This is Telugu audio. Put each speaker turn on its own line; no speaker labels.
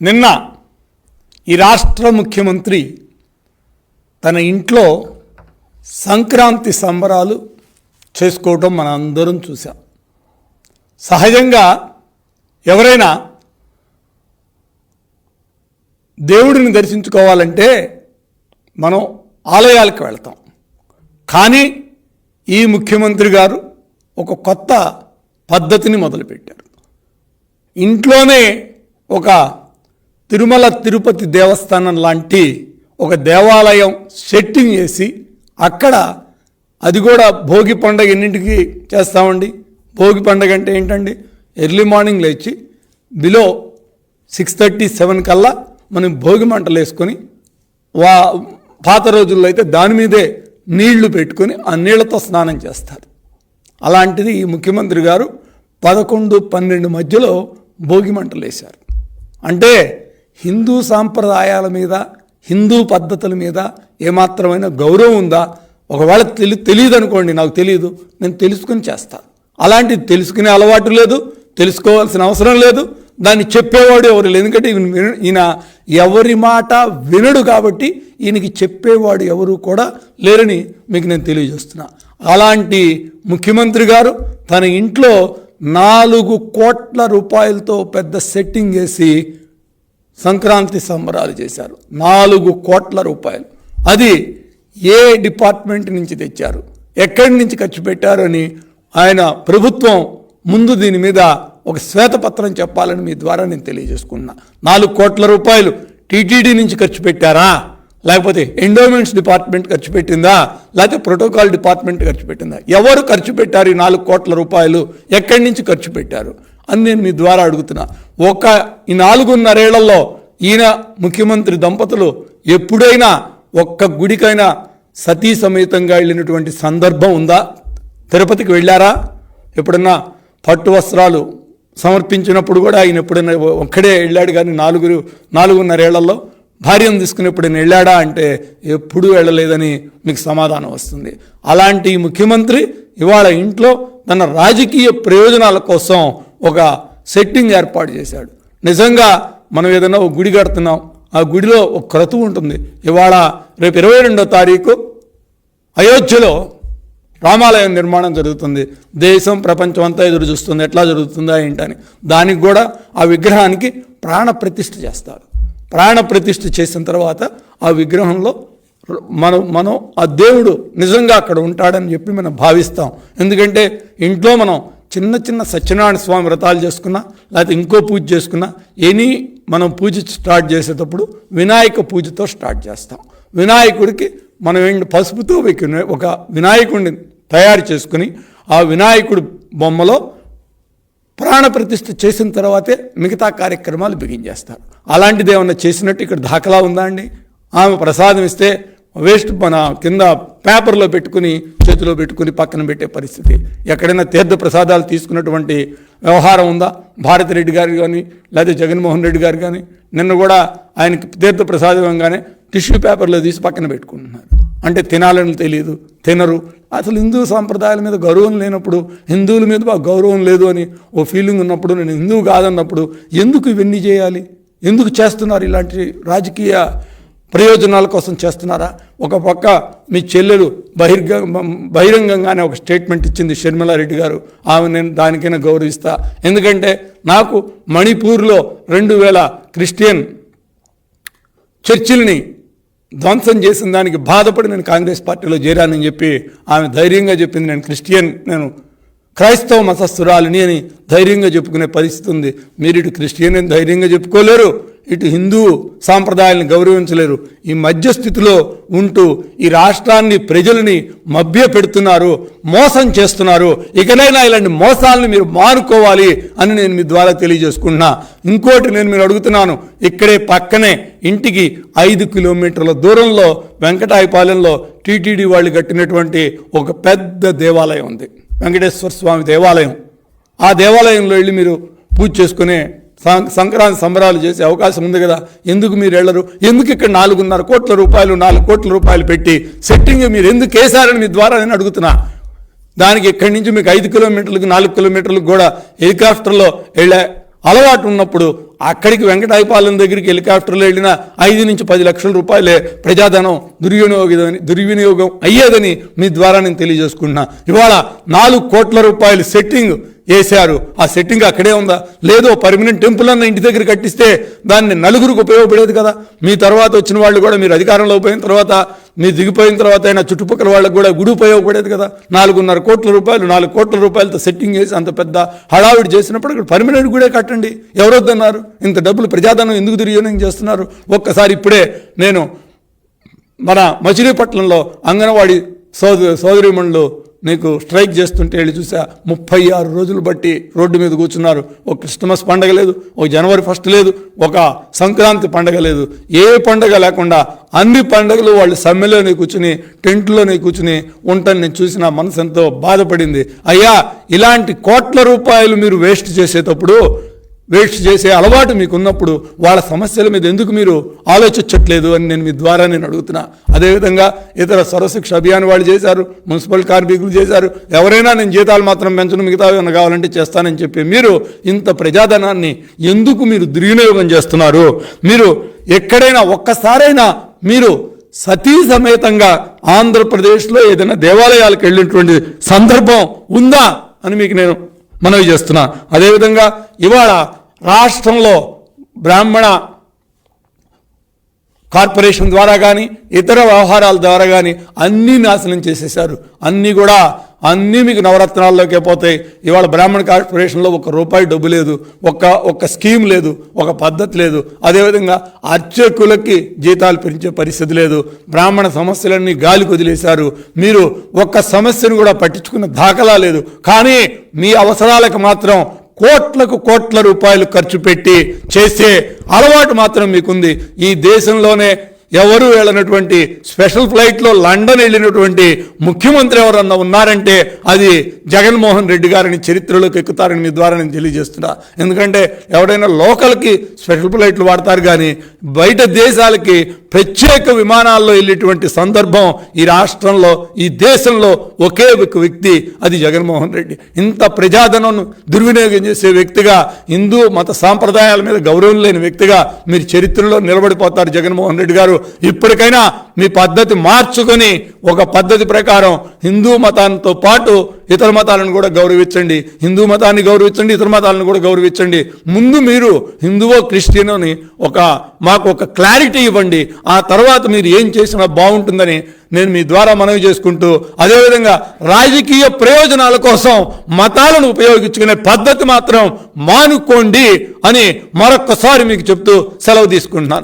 నిన్న ఈ రాష్ట్ర ముఖ్యమంత్రి తన ఇంట్లో సంక్రాంతి సంబరాలు చేసుకోవటం మన అందరం చూసాం సహజంగా ఎవరైనా దేవుడిని దర్శించుకోవాలంటే మనం ఆలయాలకు వెళ్తాం. కానీ ఈ ముఖ్యమంత్రి గారు ఒక కొత్త పద్ధతిని మొదలుపెట్టారు. ఇంట్లోనే ఒక తిరుమల తిరుపతి దేవస్థానం లాంటి ఒక దేవాలయం సెట్టింగ్ చేసి అక్కడ అది కూడా భోగి పండగ ఎన్నింటికి చేస్తామండి. భోగి పండగ అంటే ఏంటండి? ఎర్లీ మార్నింగ్ లేచి బిలో సిక్స్ థర్టీ సెవెన్ కల్లా మనం భోగి మంటలు వేసుకొని వా పాత రోజుల్లో అయితే దాని మీదే నీళ్ళు పెట్టుకొని ఆ నీళ్ళతో స్నానం చేస్తారు. అలాంటిది ఈ ముఖ్యమంత్రి గారు పదకొండు పన్నెండు మధ్యలో భోగి మంటలు వేశారు. అంటే హిందూ సాంప్రదాయాల మీద హిందూ పద్ధతుల మీద ఏమాత్రమైన గౌరవం ఉందా? ఒకవేళ తెలి తెలియదు అనుకోండి నాకు తెలియదు నేను తెలుసుకుని చేస్తాను అలాంటిది తెలుసుకునే అలవాటు లేదు తెలుసుకోవాల్సిన అవసరం లేదు దాన్ని చెప్పేవాడు ఎవరు లేదు. ఎందుకంటే ఈయన ఎవరి మాట వినడు కాబట్టి ఈయనకి చెప్పేవాడు ఎవరు కూడా లేరని మీకు నేను తెలియజేస్తున్నా. అలాంటి ముఖ్యమంత్రి గారు తన ఇంట్లో నాలుగు కోట్ల రూపాయలతో పెద్ద సెట్టింగ్ వేసి సంక్రాంతి సంబరాలు చేశారు. నాలుగు కోట్ల రూపాయలు. అది ఏ డిపార్ట్మెంట్ నుంచి తెచ్చారు? ఎక్కడి నుంచి ఖర్చు పెట్టారు అని ఆయన ప్రభుత్వం ముందు దీని మీద ఒక శ్వేతపత్రం చెప్పాలని మీ ద్వారా నేను తెలియజేసుకున్నా. నాలుగు కోట్ల రూపాయలు టీటీడీ నుంచి ఖర్చు పెట్టారా? లేకపోతే ఎండోమెంట్స్ డిపార్ట్మెంట్ ఖర్చు పెట్టిందా? లేకపోతే ప్రోటోకాల్ డిపార్ట్మెంట్ ఖర్చు పెట్టిందా? ఎవరు ఖర్చు పెట్టారు ఈ నాలుగు కోట్ల రూపాయలు? ఎక్కడి నుంచి ఖర్చు పెట్టారు? అని నేను మీ ద్వారా అడుగుతున్నా. ఒక ఈ నాలుగున్నరేళ్ళలో ఈయన ముఖ్యమంత్రి దంపతులు ఎప్పుడైనా ఒక్క గుడికైనా సతీ సమేతంగా వెళ్ళినటువంటి సందర్భం ఉందా? తిరుపతికి వెళ్ళారా? ఎప్పుడన్నా పట్టు వస్త్రాలు సమర్పించినప్పుడు కూడా ఆయన ఎప్పుడైనా ఒక్కడే వెళ్ళాడు కానీ నాలుగురు నాలుగున్నరేళ్ళలో భార్యను తీసుకుని ఎప్పుడైనా వెళ్ళాడా అంటే ఎప్పుడూ వెళ్ళలేదని మీకు సమాధానం వస్తుంది. అలాంటి ఈ ముఖ్యమంత్రి ఇవాళ ఇంట్లో తన రాజకీయ ప్రయోజనాల కోసం ఒక సెట్టింగ్ ఏర్పాటు చేశాడు. నిజంగా మనం ఏదైనా ఒక గుడి కడుతున్నాం ఆ గుడిలో ఒక క్రతువు ఉంటుంది. ఇవాళ రేపు ఇరవై రెండో తారీఖు అయోధ్యలో రామాలయం నిర్మాణం జరుగుతుంది. దేశం ప్రపంచం అంతా ఎదురు చూస్తుంది. ఎట్లా జరుగుతుందా ఏంటని దానికి కూడా ఆ విగ్రహానికి ప్రాణ ప్రతిష్ఠ చేస్తారు. ప్రాణ ప్రతిష్ఠ చేసిన తర్వాత ఆ విగ్రహంలో మనం మనం ఆ దేవుడు నిజంగా అక్కడ ఉంటాడని చెప్పి మనం భావిస్తాం. ఎందుకంటే ఇంట్లో మనం చిన్న చిన్న సత్యనారాయణ స్వామి వ్రతాలు చేసుకున్నా లేకపోతే ఇంకో పూజ చేసుకున్నా ఎనీ మనం పూజ స్టార్ట్ చేసేటప్పుడు వినాయక పూజతో స్టార్ట్ చేస్తాం. వినాయకుడికి మనం ఏంటి పసుపుతో ఒక వినాయకుడిని తయారు చేసుకుని ఆ వినాయకుడి బొమ్మలో ప్రాణ ప్రతిష్ఠ చేసిన తర్వాతే మిగతా కార్యక్రమాలు బిగించేస్తారు అలాంటిది ఏమన్నా చేసినట్టు ఇక్కడ దాఖలా ఉందా అండి? ఆమె ప్రసాదం ఇస్తే వేస్ట్ మన కింద పేపర్లో పెట్టుకుని చేతిలో పెట్టుకుని పక్కన పెట్టే పరిస్థితి. ఎక్కడైనా తీర్థ ప్రసాదాలు తీసుకున్నటువంటి వ్యవహారం ఉందా? భారతిరెడ్డి గారు కానీ లేదా జగన్మోహన్ రెడ్డి గారు కానీ నిన్న కూడా ఆయనకి తీర్థ ప్రసాదంగానే టిష్యూ పేపర్లో తీసి పక్కన పెట్టుకుంటున్నారు. అంటే తినాలని తెలియదు తినరు. అసలు హిందూ సాంప్రదాయాల మీద గౌరవం లేనప్పుడు హిందువుల మీద మాకు గౌరవం లేదు అని ఓ ఫీలింగ్ ఉన్నప్పుడు నేను హిందువు కాదన్నప్పుడు ఎందుకు ఇవన్నీ చేయాలి? ఎందుకు చేస్తున్నారు ఇలాంటి రాజకీయ ప్రయోజనాల కోసం చేస్తున్నారా? ఒక పక్క మీ చెల్లెలు బహిర్గ బహిరంగంగానే ఒక స్టేట్మెంట్ ఇచ్చింది షర్మిలారెడ్డి గారు. ఆమె నేను దానికైనా గౌరవిస్తా. ఎందుకంటే నాకు మణిపూర్లో రెండు వేల క్రిస్టియన్ చర్చిల్ని ధ్వంసం చేసిన దానికి బాధపడి నేను కాంగ్రెస్ పార్టీలో చేరానని చెప్పి ఆమె ధైర్యంగా చెప్పింది. నేను క్రిస్టియన్ నేను క్రైస్తవ మతస్థురాలిని అని ధైర్యంగా చెప్పుకునే పరిస్థితి ఉంది. మీరు ఇటు క్రిస్టియన్ అని ధైర్యంగా చెప్పుకోలేరు. ఇటు హిందూ సాంప్రదాయాలను గౌరవించలేరు. ఈ మధ్యస్థితిలో ఉంటూ ఈ రాష్ట్రాన్ని ప్రజలని మభ్య పెడుతున్నారు మోసం చేస్తున్నారు. ఇకనైనా ఇలాంటి మోసాలను మీరు మానుకోవాలి అని నేను మీ ద్వారా తెలియజేసుకుంటున్నా. ఇంకోటి నేను మీరు అడుగుతున్నాను ఇక్కడే పక్కనే ఇంటికి ఐదు కిలోమీటర్ల దూరంలో వెంకటాయపాలెంలో టీటీడీ వాళ్ళు కట్టినటువంటి ఒక పెద్ద దేవాలయం ఉంది. వెంకటేశ్వర స్వామి దేవాలయం. ఆ దేవాలయంలో వెళ్ళి మీరు పూజ చేసుకునే సంక్రాంతి సంబరాలు చేసే అవకాశం ఉంది కదా. ఎందుకు మీరు వెళ్ళరు? ఎందుకు ఇక్కడ నాలుగున్నర కోట్ల రూపాయలు నాలుగు కోట్ల రూపాయలు పెట్టి సెట్టింగ్ మీరు ఎందుకు వేశారని మీ ద్వారా నేను అడుగుతున్నా. దానికి ఇక్కడి నుంచి మీకు ఐదు కిలోమీటర్లకు నాలుగు కిలోమీటర్లకు కూడా హెలికాప్టర్లో వెళ్ళే అలవాటు ఉన్నప్పుడు అక్కడికి వెంకటాయపాలెం దగ్గరికి హెలికాప్టర్లో వెళ్ళిన ఐదు నుంచి పది లక్షల రూపాయలే ప్రజాధనం దుర్వినియోగం దుర్వినియోగం అయ్యేదని మీ ద్వారా నేను తెలియజేసుకుంటున్నా. ఇవాళ నాలుగు కోట్ల రూపాయలు సెట్టింగ్ వేశారు. ఆ సెట్టింగ్ అక్కడే ఉందా? లేదో పర్మనెంట్ టెంపుల్ అన్న ఇంటి దగ్గర కట్టిస్తే దాన్ని నలుగురికి ఉపయోగపడేది కదా. మీ తర్వాత వచ్చిన వాళ్ళు కూడా మీరు అధికారంలో పోయిన తర్వాత నీ దిగిపోయిన తర్వాత అయినా చుట్టుపక్కల వాళ్ళకి కూడా గుడి ఉపయోగపడేది కదా. నాలుగున్నర కోట్ల రూపాయలు నాలుగు కోట్ల రూపాయలతో సెట్టింగ్ చేసి అంత పెద్ద హడావిడి చేసినప్పుడు ఇక్కడ పర్మనెంట్ గుడే కట్టండి. ఎవరొద్దన్నారు? ఇంత డబ్బులు ప్రజాధనం ఎందుకు దుర్వినియోగం చేస్తున్నారు? ఒక్కసారి ఇప్పుడే నేను మన మచిలీపట్నంలో అంగన్వాడీ సోదరి సోదరిమణులు నీకు స్ట్రైక్ చేస్తుంటే వెళ్ళి చూసా ముప్పై ఆరు రోజులు బట్టి రోడ్డు మీద కూర్చున్నారు. ఒక క్రిస్టమస్ పండగ లేదు ఒక జనవరి ఫస్ట్ లేదు ఒక సంక్రాంతి పండగ లేదు. ఏ పండగ లేకుండా అన్ని పండగలు వాళ్ళు సమ్మెలోనే కూర్చుని టెంట్లోనే కూర్చుని ఉంటాను నేను చూసి నా మనసు ఎంతో బాధపడింది. అయ్యా ఇలాంటి కోట్ల రూపాయలు మీరు వేస్ట్ చేసేటప్పుడు వేస్ట్ చేసే అలవాటు మీకు ఉన్నప్పుడు వాళ్ళ సమస్యల మీద ఎందుకు మీరు ఆలోచించట్లేదు అని నేను మీ ద్వారా నేను అడుగుతున్నా. అదేవిధంగా ఇతర సర్వశిక్ష అభియాన్ వాళ్ళు చేశారు మున్సిపల్ కార్మికులు చేశారు. ఎవరైనా నేను జీతాలు మాత్రం పెంచను మిగతా ఏమైనా కావాలంటే చేస్తానని చెప్పి మీరు ఇంత ప్రజాధనాన్ని ఎందుకు మీరు దుర్వినియోగం చేస్తున్నారు? మీరు ఎక్కడైనా ఒక్కసారైనా మీరు సతీ సమేతంగా ఆంధ్రప్రదేశ్లో ఏదైనా దేవాలయాలకు వెళ్ళినటువంటి సందర్భం ఉందా అని మీకు నేను మనవి చేస్తున్నా. అదేవిధంగా ఇవాళ రాష్ట్రంలో బ్రాహ్మణ కార్పొరేషన్ ద్వారా కానీ ఇతర వ్యవహారాల ద్వారా కానీ అన్నీ నాశనం చేసేశారు. అన్నీ కూడా అన్నీ మీకు నవరత్నాల్లోకే పోతాయి. ఇవాళ బ్రాహ్మణ కార్పొరేషన్లో ఒక రూపాయి డబ్బు లేదు. ఒక ఒక స్కీమ్ లేదు. ఒక పద్ధతి లేదు. అదేవిధంగా అర్చకులకి జీతాలు పెంచే పరిస్థితి లేదు. బ్రాహ్మణ సమస్యలన్నీ గాలి వదిలేశారు. మీరు ఒక్క సమస్యను కూడా పట్టించుకున్న దాఖలా లేదు. కానీ మీ అవసరాలకు మాత్రం కోట్లకు కోట్ల రూపాయలు ఖర్చు పెట్టి చేసే అలవాటు మాత్రం మీకుంది. ఈ దేశంలోనే ఎవరు వెళ్ళినటువంటి స్పెషల్ ఫ్లైట్లో లండన్ వెళ్ళినటువంటి ముఖ్యమంత్రి ఎవరన్నా ఉన్నారంటే అది జగన్మోహన్ రెడ్డి గారిని చరిత్రలోకి ఎక్కుతారని మీ ద్వారా నేను తెలియజేస్తున్నా. ఎందుకంటే ఎవరైనా లోకల్కి స్పెషల్ ఫ్లైట్లు వాడతారు కానీ బయట దేశాలకి ప్రత్యేక విమానాల్లో వెళ్ళేటువంటి సందర్భం ఈ రాష్ట్రంలో ఈ దేశంలో ఒకే ఒక వ్యక్తి అది జగన్మోహన్ రెడ్డి. ఇంత ప్రజాధనం దుర్వినియోగం చేసే వ్యక్తిగా హిందూ మత సాంప్రదాయాల మీద గౌరవం లేని వ్యక్తిగా మీరు చరిత్రలో నిలబడిపోతారు జగన్మోహన్ రెడ్డి గారు. ఇప్పటికైనా మీ పద్ధతి మార్చుకొని ఒక పద్ధతి ప్రకారం హిందూ మతాంతో పాటు ఇతర మతాలను కూడా గౌరవించండి. హిందూ మతాన్ని గౌరవించండి ఇతర మతాలను కూడా గౌరవించండి. ముందు మీరు హిందువో క్రిస్టియనోని ఒక మాకు ఒక క్లారిటీ ఇవ్వండి. ఆ తర్వాత మీరు ఏం చేసినా బాగుంటుందని నేను మీ ద్వారా మనవి చేసుకుంటూ అదేవిధంగా రాజకీయ ప్రయోజనాల కోసం మతాలను ఉపయోగించుకునే పద్ధతి మాత్రం మానుకోండి అని మరొక్కసారి మీకు చెప్తూ సెలవు తీసుకుంటున్నాను.